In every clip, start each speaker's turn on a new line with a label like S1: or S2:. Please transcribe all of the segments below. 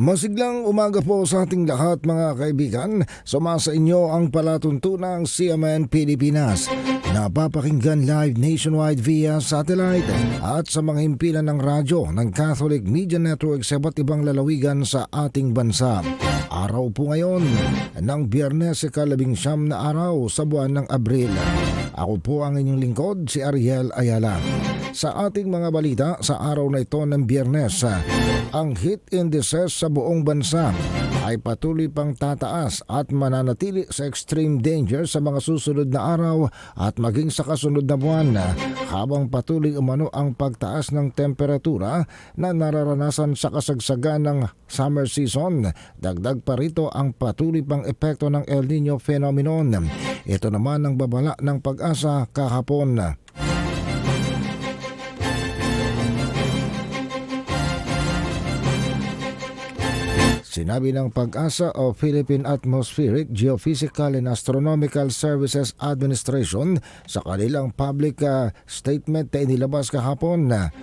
S1: Masiglang umaga po sa ating lahat mga kaibigan. Sumasa inyo ang palatuntunang CMN Pilipinas. Napapakinggan live nationwide via satellite at sa mga himpilan ng radyo ng Catholic Media Network sa iba't ibang lalawigan sa ating bansa. Araw po ngayon ng biyernes ikalabing siyam na araw sa buwan ng Abril. Ako po ang inyong lingkod, si Ariel Ayala. Sa ating mga balita sa araw na ito ng biyernes, ang heat indices sa buong bansa ay patuloy pang tataas at mananatili sa extreme danger sa mga susunod na araw at maging sa kasunod na buwan habang patuloy umano ang pagtaas ng temperatura na nararanasan sa kasagsagan ng summer season. Dagdag pa rito ang patuloy pang epekto ng El Nino phenomenon. Ito naman ang babala ng pag-asa kahapon. Sinabi ng pag-asa o Philippine Atmospheric, Geophysical and Astronomical Services Administration sa kanilang public uh, statement na inilabas kahapon na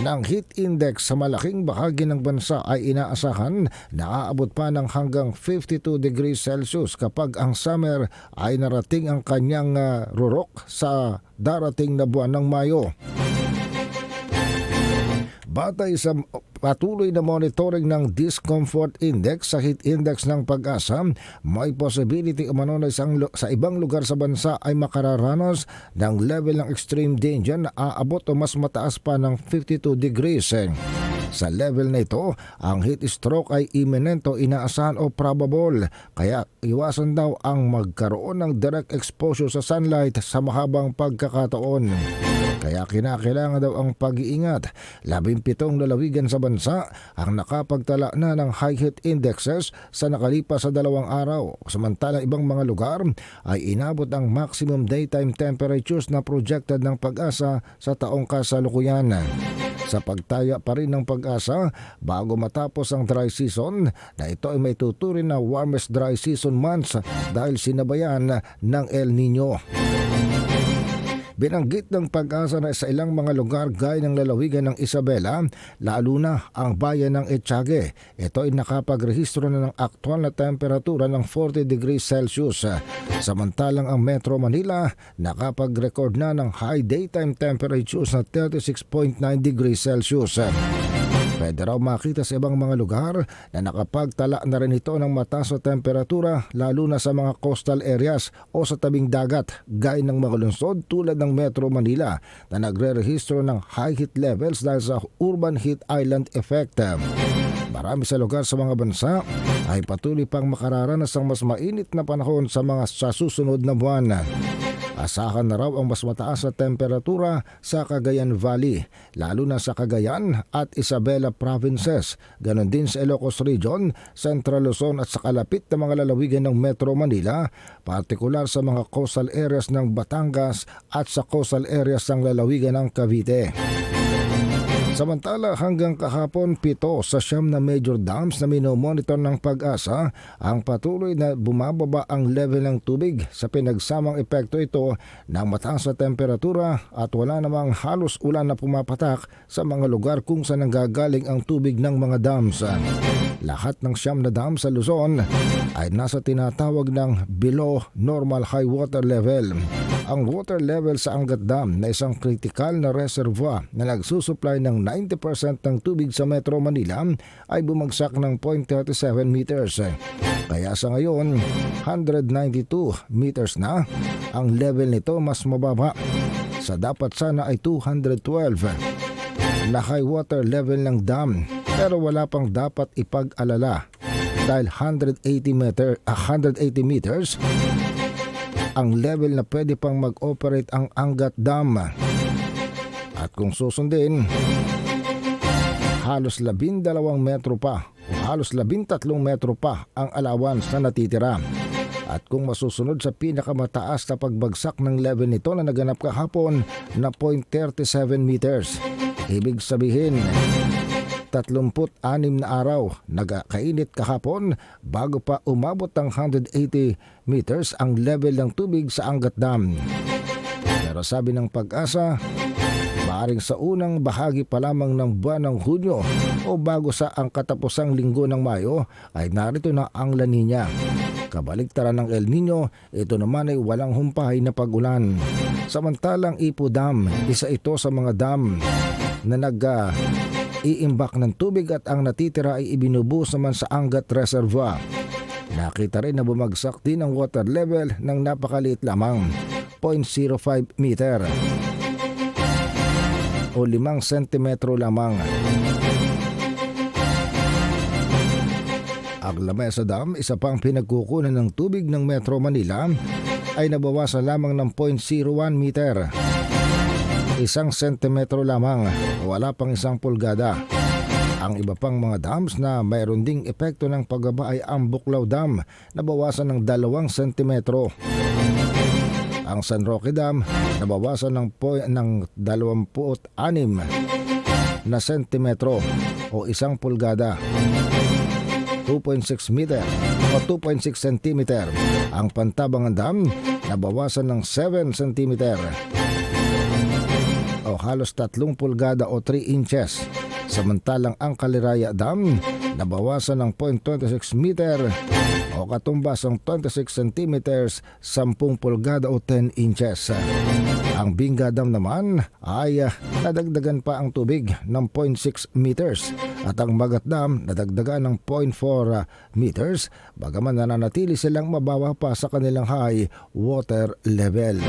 S1: ng heat index sa malaking bahagi ng bansa ay inaasahan na aabot pa ng hanggang 52 degrees Celsius kapag ang summer ay narating ang kanyang uh, rurok sa darating na buwan ng Mayo. Batay sa patuloy na monitoring ng discomfort index sa heat index ng pag-asa, may possibility umano na isang, sa ibang lugar sa bansa ay makararanas ng level ng extreme danger na aabot o mas mataas pa ng 52 degrees. Sa level na ito, ang heat stroke ay imminent o inaasahan o probable, kaya iwasan daw ang magkaroon ng direct exposure sa sunlight sa mahabang pagkakataon. Kaya kinakailangan daw ang pag-iingat. Labing pitong lalawigan sa bansa ang nakapagtala na ng high heat indexes sa nakalipas sa dalawang araw. Samantala ibang mga lugar ay inabot ang maximum daytime temperatures na projected ng pag-asa sa taong kasalukuyan. Sa pagtaya pa rin ng pag-asa bago matapos ang dry season na ito ay may tuturin na warmest dry season months dahil sinabayan ng El Nino. Binanggit ng pag-asa na sa ilang mga lugar gaya ng lalawigan ng Isabela, lalo na ang bayan ng Echage. Ito ay nakapagrehistro na ng aktwal na temperatura ng 40 degrees Celsius. Samantalang ang Metro Manila nakapag-record na ng high daytime temperatures na 36.9 degrees Celsius. Pwede raw makita sa ibang mga lugar na nakapagtala na rin ito ng mataas na temperatura lalo na sa mga coastal areas o sa tabing dagat gaya ng mga lungsod tulad ng Metro Manila na nagre-rehistro ng high heat levels dahil sa urban heat island effect. Marami sa lugar sa mga bansa ay patuloy pang makararanas ng mas mainit na panahon sa mga sa susunod na buwan. Asahan na raw ang mas mataas na temperatura sa Cagayan Valley, lalo na sa Cagayan at Isabela provinces. Ganon din sa Ilocos Region, Central Luzon at sa kalapit na mga lalawigan ng Metro Manila, partikular sa mga coastal areas ng Batangas at sa coastal areas ng lalawigan ng Cavite. Samantala hanggang kahapon pito sa siyam na major dams na minomonitor ng pag-asa ang patuloy na bumababa ang level ng tubig sa pinagsamang epekto ito ng mataas na temperatura at wala namang halos ulan na pumapatak sa mga lugar kung saan nanggagaling ang tubig ng mga dams. Lahat ng siyam na dam sa Luzon ay nasa tinatawag ng below normal high water level. Ang water level sa Angat Dam na isang kritikal na reservoir na nagsusupply ng 90% ng tubig sa Metro Manila ay bumagsak ng 0.37 meters. Kaya sa ngayon, 192 meters na. Ang level nito mas mababa. Sa dapat sana ay 212 na high water level ng dam pero wala pang dapat ipag-alala dahil 180 meter uh, 180 meters ang level na pwede pang mag-operate ang Angat Dam. At kung susundin, halos labindalawang metro pa o halos labintatlong metro pa ang allowance na natitira. At kung masusunod sa pinakamataas na pagbagsak ng level nito na naganap kahapon na 0.37 meters. Ibig sabihin, 36 na araw nagkainit kahapon bago pa umabot ng 180 meters ang level ng tubig sa Angat Dam. Pero sabi ng pag-asa, maaring sa unang bahagi pa lamang ng buwan ng Hunyo o bago sa ang katapusang linggo ng Mayo ay narito na ang La Nina. Kabaligtaran ng El Nino, ito naman ay walang humpay na pagulan. Samantalang Ipo Dam, isa ito sa mga dam na nag ah, iimbak ng tubig at ang natitira ay ibinubuhos naman sa Angat Reservoir. Nakita rin na bumagsak din ang water level ng napakaliit lamang, 0.05 meter o 5 sentimetro lamang. Ang Lamesa Dam, isa pang pinagkukunan ng tubig ng Metro Manila, ay nabawasan lamang ng 0.01 meter. Isang sentimetro lamang, wala pang isang pulgada. Ang iba pang mga dams na mayroon ding epekto ng pagbaba ay ang Buklaw Dam na bawasan ng 2 sentimetro. Ang San Roque Dam nabawasan ng, po- ng 26 na sentimetro o isang pulgada. 2.6 meter o 2.6 centimeter. Ang Pantabangan Dam nabawasan ng 7 centimeter o halos 3 pulgada o 3 inches. Samantalang ang Kaliraya Dam nabawasan ng 0.26 meter o katumbas ng 26 centimeters 10 pulgada o 10 inches. Ang Binga Dam naman ay ah, nadagdagan pa ang tubig ng 0.6 meters at ang Magat Dam nadagdagan ng 0.4 meters bagaman nananatili silang mabawa pa sa kanilang high water level.